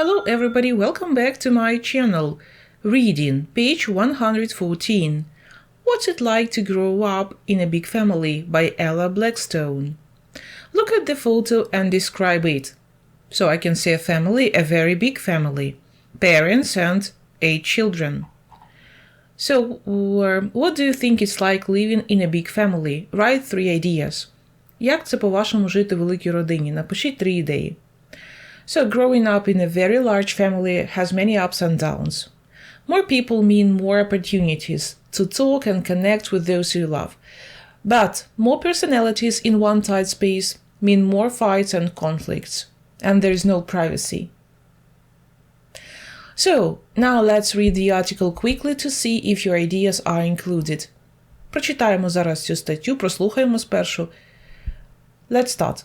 Hello everybody, welcome back to my channel. Reading, page 114. What's it like to grow up in a big family by Ella Blackstone. Look at the photo and describe it. So I can see a family, a very big family. Parents and eight children. So, what do you think it's like living in a big family? Write three ideas. Як це по-вашому жити в великій родині? Напишіть три ідеї. So, growing up in a very large family has many ups and downs. More people mean more opportunities to talk and connect with those you love. But more personalities in one tight space mean more fights and conflicts, and there is no privacy. So, now let's read the article quickly to see if your ideas are included. Прочитаємо зараз цю статтю, прослухаємо спершу. Let's start.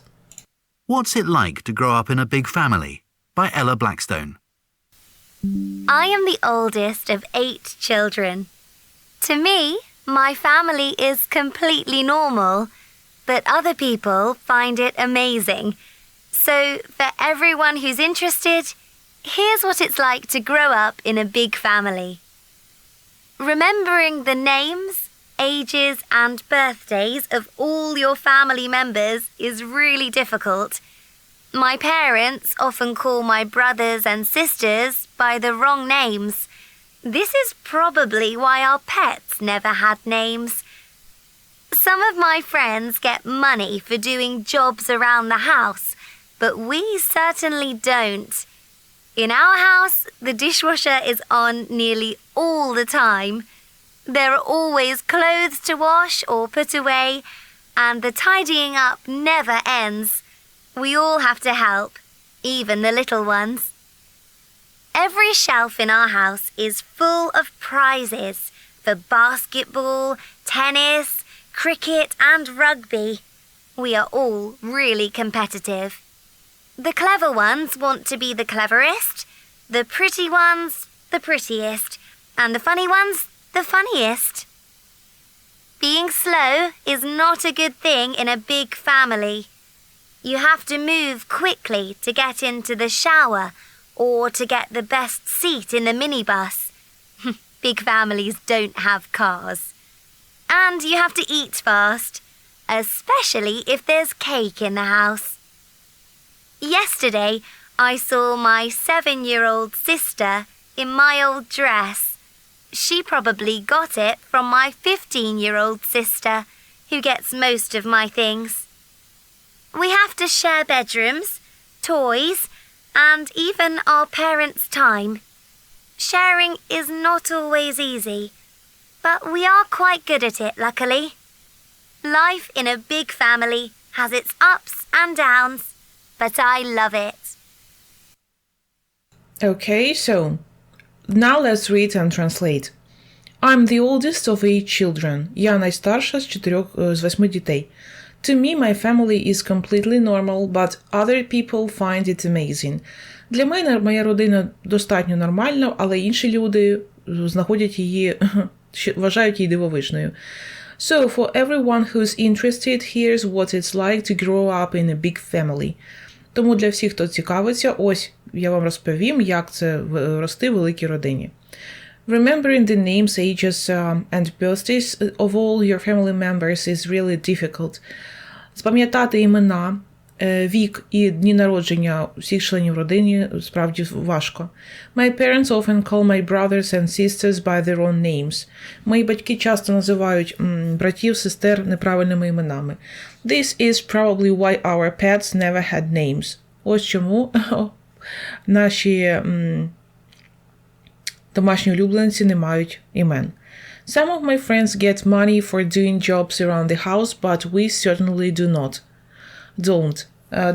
What's it like to grow up in a big family? By Ella Blackstone. I am the oldest of eight children. To me, my family is completely normal, but other people find it amazing. So, for everyone who's interested, here's what it's like to grow up in a big family. Remembering the names, ages, and birthdays of all your family members is really difficult. My parents often call my brothers and sisters by the wrong names. This is probably why our pets never had names. Some of my friends get money for doing jobs around the house, but we certainly don't. In our house, the dishwasher is on nearly all the time. There are always clothes to wash or put away, and the tidying up never ends. We all have to help, even the little ones. Every shelf in our house is full of prizes for basketball, tennis, cricket, and rugby. We are all really competitive. The clever ones want to be the cleverest, the pretty ones, the prettiest, and the funny ones, the funniest. Being slow is not a good thing in a big family. You have to move quickly to get into the shower or to get the best seat in the minibus. big families don't have cars. And you have to eat fast, especially if there's cake in the house. Yesterday, I saw my seven year old sister in my old dress. She probably got it from my 15 year old sister, who gets most of my things. We have to share bedrooms, toys, and even our parents' time. Sharing is not always easy, but we are quite good at it, luckily. Life in a big family has its ups and downs but I love it. Okay, so now let's read and translate. I'm the oldest of eight children. Я найстарша з чотирьох з восьми дітей. To me, my family is completely normal, but other people find it amazing. Для мене моя родина достатньо нормальна, але інші люди знаходять її, вважають її дивовижною. So, for everyone who's interested, here's what it's like to grow up in a big family. Тому для всіх, хто цікавиться, ось я вам розповім, як це рости в великій родині. Remembering the names, ages and birthdays of all your family members is really difficult. Запам'ятати імена, вік і дні народження всіх членів родини справді важко. My parents often call my brothers and sisters by their own names. Мої батьки часто називають братів, сестер неправильними іменами. This is probably why our pets never had names. Ось чому наші домашні улюбленці не мають імен. Some of my friends get money for doing jobs around the house, but we certainly do not. Don't.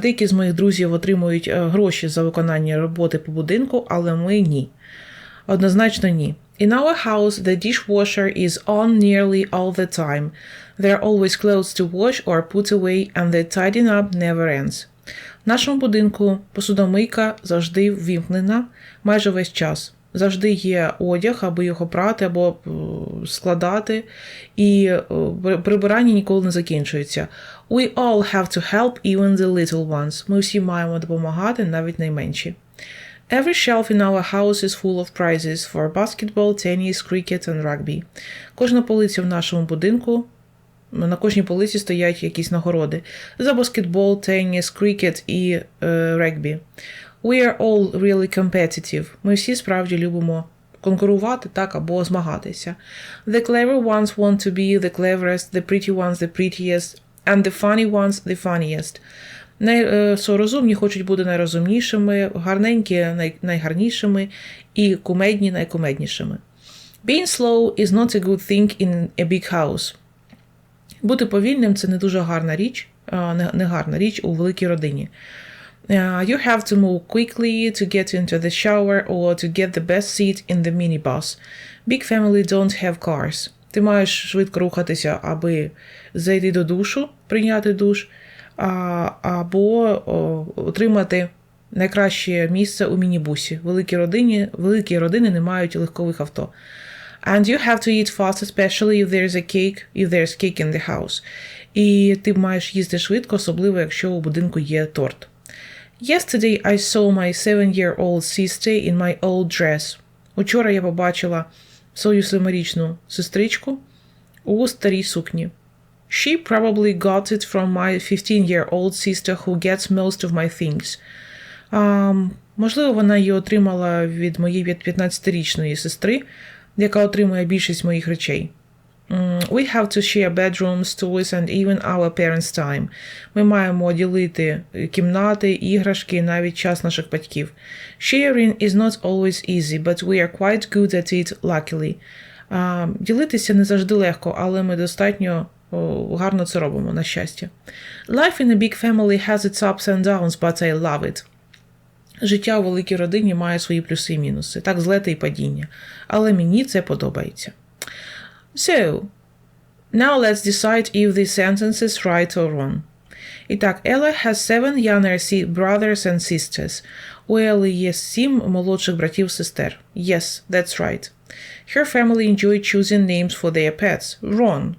Деякі з моїх друзів отримують гроші за виконання роботи по будинку, але ми ні. Однозначно ні. In our house, the dishwasher is on nearly all the time. There are always clothes to wash or put away, and the tidying up never ends. В нашому будинку посудомийка завжди ввімкнена майже весь час. Завжди є одяг, аби його прати або складати, і прибирання ніколи не закінчується. We all have to help even the little ones. Ми всі маємо допомагати, навіть найменші. Every shelf in our house is full of prizes for basketball, tennis, cricket and rugby. Кожна полиця в нашому будинку на кожній полиці стоять якісь нагороди за баскетбол, теніс, крикет і е, регбі. We are all really competitive. Ми всі справді любимо конкурувати так або змагатися. The clever ones want to be the cleverest, the pretty ones the prettiest, and the funny ones the funniest. Най, е, so, розумні хочуть бути найрозумнішими, гарненькі най, найгарнішими і кумедні найкумеднішими. Being slow is not a good thing in a big house. Бути повільним це не дуже гарна річ, а, не, не гарна річ у великій родині. Uh, you have to move quickly to get into the shower or to get the best seat in the minibus. Big family don't have cars. Ти маєш швидко рухатися, аби зайти до душу, прийняти душ, а, або о, отримати найкраще місце у мінібусі. Великі родини, великі родини не мають легкових авто. And you have to eat fast, especially if there's a cake, if there's cake in the house. І ти маєш їсти швидко, особливо якщо у будинку є торт. Yesterday I saw my seven-year-old sister in my old dress. Учора я побачила свою семирічну сестричку у старій сукні. She probably got it from my 15-year-old sister who gets most of my things. Um, можливо, вона її отримала від моєї 15-річної сестри, яка отримує більшість моїх речей. We have to share bedrooms, toys and even our parents' time. Ми маємо ділити кімнати, іграшки, навіть час наших батьків. Sharing is not always easy, but we are quite good at it, luckily. Ділитися не завжди легко, але ми достатньо гарно це робимо, на щастя. Life in a big family has its ups and downs, but I love it. Життя у великій родині має свої плюси і мінуси, так злети і падіння. Але мені це подобається. So, now let's decide if the sentence is right or wrong. І так, Ella has seven younger si- brothers and sisters. У Елли є сім молодших братів сестер. Yes, that's right. Her family enjoy choosing names for their pets. Wrong.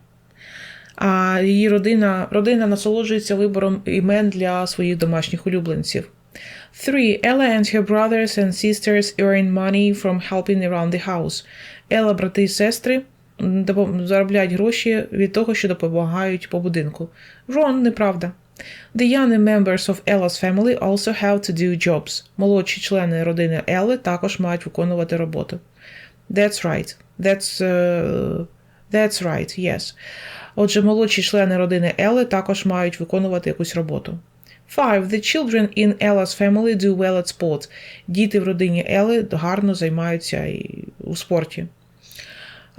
А її родина, родина насолоджується вибором імен для своїх домашніх улюбленців. 3. Ella and her brothers and sisters earn money from helping around the house. Ела, брати і сестри м, допом- заробляють гроші від того, що допомагають по будинку. Wrong, неправда. The younger members of Ella's family also have to do jobs. Молодші члени родини Елли також мають виконувати роботу. That's right. That's, uh, that's right, yes. Отже, молодші члени родини Елли також мають виконувати якусь роботу. 5. The children in Ella's family do well at sport. Діти в родині Елли гарно займаються у спорті.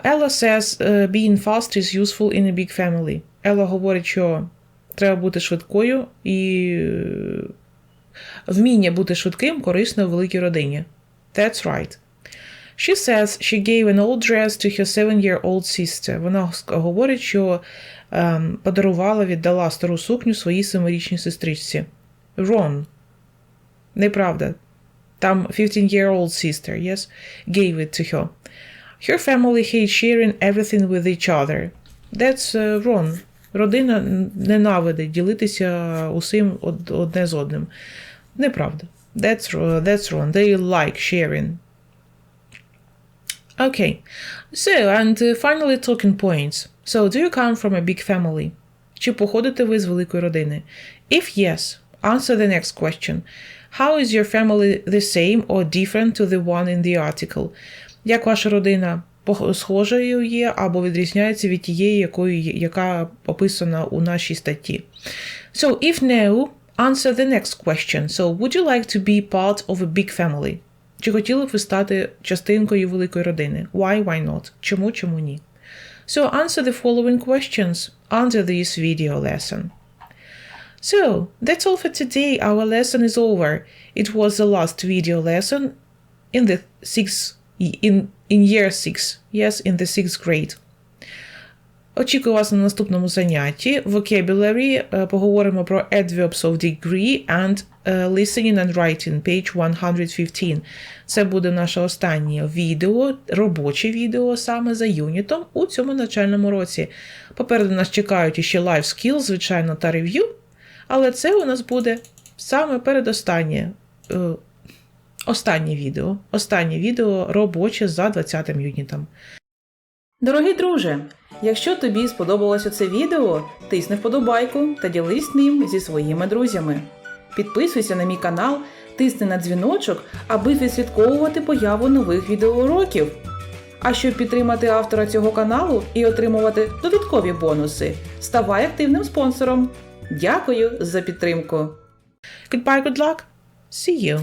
Ella says uh, being fast is useful in a big family. Ella говорить, що треба бути швидкою і е, вміння бути швидким корисно в великій родині. That's right. She says she gave an old dress to her seven-year-old sister. Вона говорить, що ем, подарувала, віддала стару сукню своїй семирічній сестричці. Wrong. Неправда. Там 15-year-old sister, yes, gave it to her. Her family hates sharing everything with each other. That's uh, wrong. Родина ненавидить ділитися усім од- одне з одним. Неправда. That's, ro- that's wrong. They like sharing. Okay. So, and uh, finally talking points. So, do you come from a big family? Чи походите ви з великої родини? If yes, answer the next question. How is your family the same or different to the one in the article? Як ваша родина схожою є або відрізняється від тієї, якої, яка описана у нашій статті? So, if no, answer the next question. So, would you like to be part of a big family? Чи хотіли б ви стати частинкою великої родини? Why, why not? Чому, чому ні? So answer the following questions under this video lesson. So, that's all for today. Our lesson is over. It was the last video lesson in the sixth in in year 6. Yes, in the sixth grade. Очікую вас на наступному занятті. Vocabulary е, поговоримо про adverbs of degree and е, listening and writing, page 115. Це буде наше останнє відео, робоче відео саме за юнітом у цьому навчальному році. Попереду нас чекають іще life skills, звичайно, та рев'ю, але це у нас буде саме передостаннє е, Останнє відео. Останнє відео робоче за 20 юнітом. Дорогий друже, якщо тобі сподобалося це відео, тисни вподобайку та ділись ним зі своїми друзями. Підписуйся на мій канал, тисни на дзвіночок, аби відслідковувати появу нових відеоуроків. А щоб підтримати автора цього каналу і отримувати додаткові бонуси, ставай активним спонсором. Дякую за підтримку. Goodbye, good luck. See you.